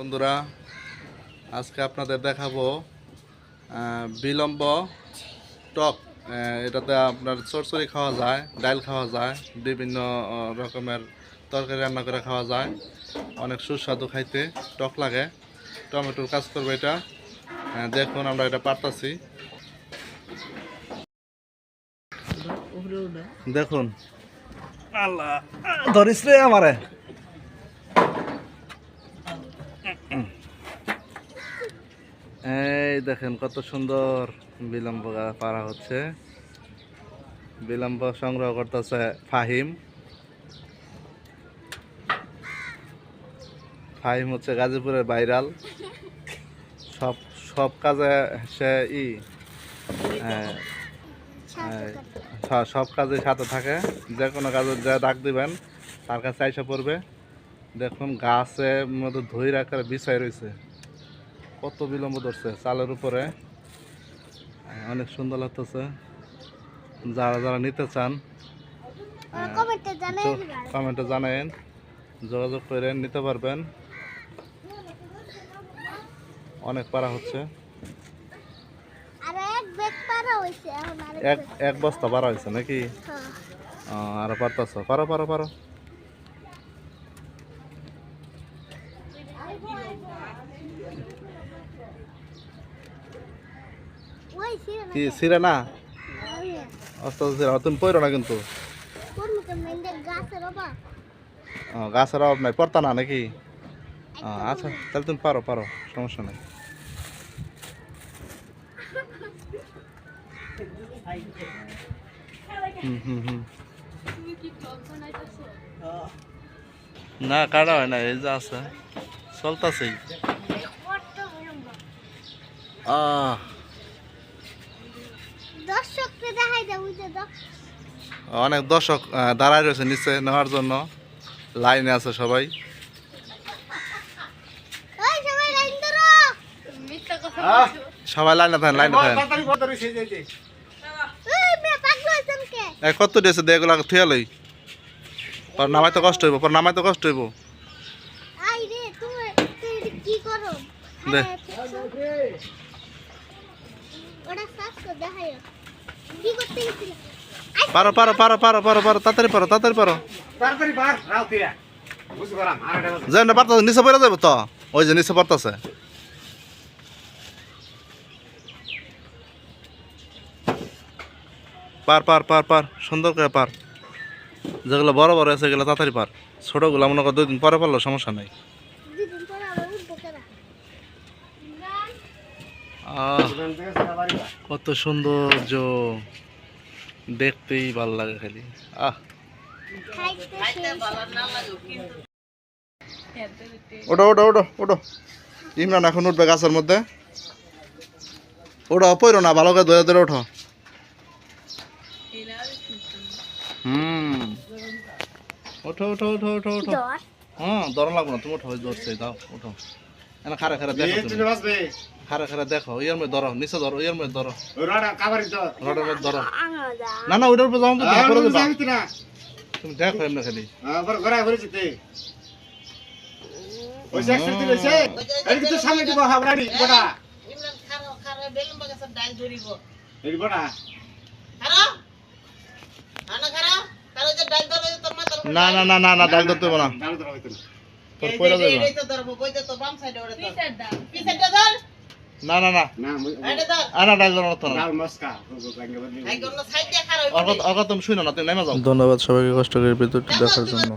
বন্ধুরা আজকে আপনাদের দেখাবো বিলম্ব টক এটাতে আপনার চরচড়ি খাওয়া যায় ডাল খাওয়া যায় বিভিন্ন রকমের তরকারি রান্না করে খাওয়া যায়। অনেক সুস্বাদু খাইতে টক লাগে। টমেটোর কাজ করবে এটা। দেখুন আমরা এটা পারতাছি। দেখুন। আল্লাহ। ধরিস রে আমারে। এই দেখেন কত সুন্দর বিলম্ব পারা হচ্ছে। বিলম্ব সংগ্রহ করতেছে ফাহিম। ফাহিম হচ্ছে গাজীপুরের ভাইরাল। সব সব কাজে সে ই সব কাজে সাথে থাকে। যে কোনো কাজে যা ডাক দিবেন, তার কাছে আইসা পড়বে। দেখুন গাছে মধ্যে ধুই রাখার বিছাই রয়েছে কত বিলম্ব ধরছে চালের উপরে? অনেক সুন্দর লাগতেছে। যারা যারা নিতে চান কমেন্টে জানায়েন যোগাযোগ করে নিতে পারবেন। অনেক পারা হচ্ছে। এক এক বস্তা পারা হয়েছে নাকি? ও, আরও পারতাছ। পারো পারো পারো। কি সিরে না ওই আস্তে আস্তে সিরে তুমি পড়ো না কিন্তু? কোন গাছের অভাব। নাই পড়তা না নাকি? আচ্ছা তাহলে তুমি পারো পারো সমস্যা নেই। হুম হুম হুম। না কাটা হয় না এই যে আছে চলতেছেই। আহ। দর্শককে দেখাই দাও ওই যে দর্শক। অনেক দর্শক দাঁড়ায় রয়েছে নিচে নেওয়ার জন্য। লাইনে আছে সবাই। সবাই লাইন ধরো। সবাই লাইনে থাকেন লাইনে থাকেন কত দিয়েছে? দিয়ে এগুলো থুয়া লই। পর নামাই তো কষ্ট হইব পর নামাই তো কষ্ট হইব। আই রে তুমি তুই এটা কি করো? দে। হ্যাঁ, ওটা সাস করে দেখাই কি করতে গেছিল পারো পারো পারো। পারো পারো পারো তাড়াতাড়ি পারো তাড়াতাড়ি পারো। বল। যেন পারতাছে নিচে পড়ে যাব তো? ওই যে নিচে পড়তাছে। পার পার পার পার সুন্দর করে পার। যেগুলো বড় বড় আছে সেগুলো তাড়াতাড়ি পার। ছোটগুলো মনে কর দুই দিন পরে পারল সমস্যা নাই দুদিন পর আবার উঠবো কেনা আহ দুজন থেকে সারা বাড়ি বার। কত সৌন্দর্য। দেখতেই ভালো লাগে খালি। আহ। ওটো ওটো ওটো ওটো ইমরান এখন উঠবে গাছের মধ্যে। ওটো পইরো না ভালো করে ধরে ধরে ওঠো। হুম। ওঠো ওঠো ওঠো ওঠো ওঠো। হ্যাঁ দর লাগবো না তুমি ওঠো ওই ধরছে দাও ওঠো। এনা খারে খারে দেখো এই তুমি। বাসবে খারে খারে দেখো ইয়ার মধ্যে ধরো নিচে ধরো ইয়ার মধ্যে ধরো। রডের মধ্যে ধরো। না না ওইটার উপর যাও না তুমি দেখো এমনি খালি। আবার ঘোরা ঘুরেছি তে। ওই যে একসাথে রয়েছে। এই কিন্তু সামনে দিব হাবড়াড়ি বড়া। ইমরান খারো খারো বেলুন বাগাছে ডাল ধরিব এই বড়া। খারো আনা খারো খারো যে ডাল ধরে তোর মাথার উপর না না না না না ডাক ধরতে না। না। তোর তো ধরবো বইতে তো বাম সাইডে ওরে তো পিছের ডাল পিছেরটা ধর। না না না। না এটা ধর। আনা ডাক ধরো না। ডাল মস্কা। সাইডে শুনো না তুমি নেমে যাও। ধন্যবাদ সবাইকে কষ্ট করে ভিডিওটি দেখার জন্য।